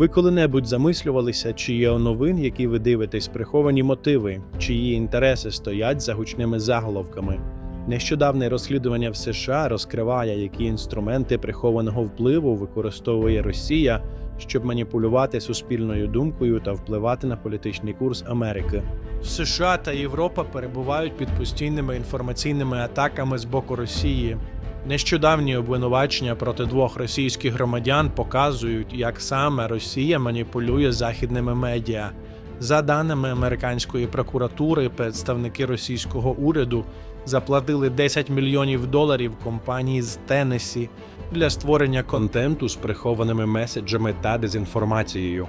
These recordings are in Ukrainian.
Ви коли-небудь замислювалися, чи є у новин, які ви дивитесь, приховані мотиви, чиї інтереси стоять за гучними заголовками? Нещодавне розслідування в США розкриває, які інструменти прихованого впливу використовує Росія, щоб маніпулювати суспільною думкою та впливати на політичний курс Америки. США та Європа перебувають під постійними інформаційними атаками з боку Росії. Нещодавні обвинувачення проти двох російських громадян показують, як саме Росія маніпулює західними медіа. За даними американської прокуратури, представники російського уряду заплатили 10 мільйонів доларів компанії з Теннессі для створення контенту з прихованими меседжами та дезінформацією.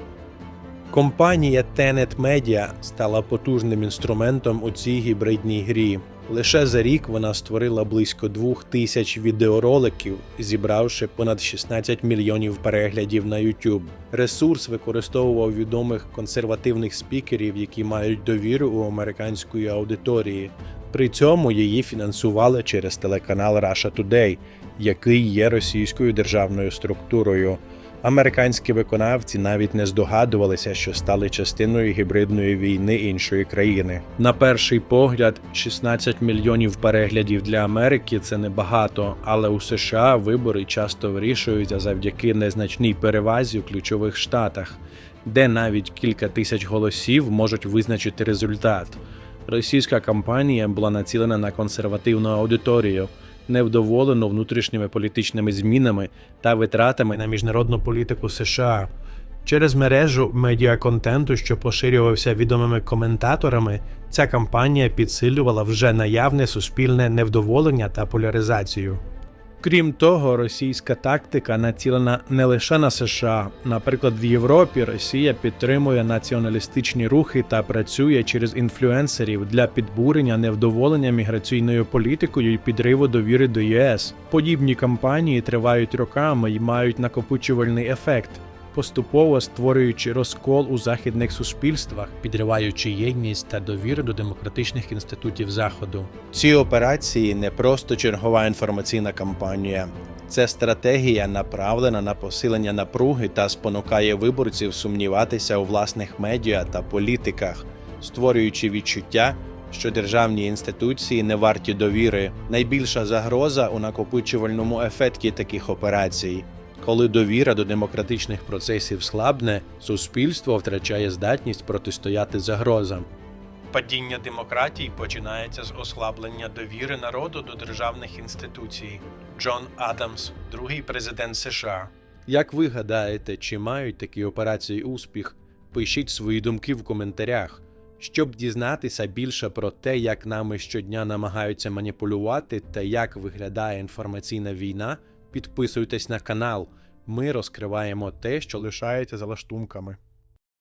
Компанія Tenet Media стала потужним інструментом у цій гібридній грі. Лише за рік вона створила близько двох тисяч відеороликів, зібравши понад 16 мільйонів переглядів на YouTube. Ресурс використовував відомих консервативних спікерів, які мають довіру у американської аудиторії. При цьому її фінансували через телеканал Russia Today, який є російською державною структурою. Американські виконавці навіть не здогадувалися, що стали частиною гібридної війни іншої країни. На перший погляд, 16 мільйонів переглядів для Америки це небагато, але у США вибори часто вирішуються завдяки незначній перевазі у ключових штатах, де навіть кілька тисяч голосів можуть визначити результат. Російська кампанія була націлена на консервативну аудиторію невдоволено внутрішніми політичними змінами та витратами на міжнародну політику США. Через мережу медіаконтенту, що поширювався відомими коментаторами, ця кампанія підсилювала вже наявне суспільне невдоволення та поляризацію. Крім того, російська тактика націлена не лише на США. Наприклад, в Європі Росія підтримує націоналістичні рухи та працює через інфлюенсерів для підбурення невдоволення міграційною політикою і підриву довіри до ЄС. Подібні кампанії тривають роками і мають накопичувальний ефект. Поступово створюючи розкол у західних суспільствах, підриваючи єдність та довіру до демократичних інститутів Заходу. Ці операції не просто чергова інформаційна кампанія, це стратегія, направлена на посилення напруги та спонукає виборців сумніватися у власних медіа та політиках, створюючи відчуття. Що державні інституції не варті довіри. Найбільша загроза у накопичувальному ефекті таких операцій. Коли довіра до демократичних процесів слабне, суспільство втрачає здатність протистояти загрозам. Падіння демократії починається з ослаблення довіри народу до державних інституцій. Джон Адамс, другий президент США. Як ви гадаєте, чи мають такі операції успіх? Пишіть свої думки в коментарях. Щоб дізнатися більше про те, як нами щодня намагаються маніпулювати та як виглядає інформаційна війна, підписуйтесь на канал. Ми розкриваємо те, що лишається за лаштунками.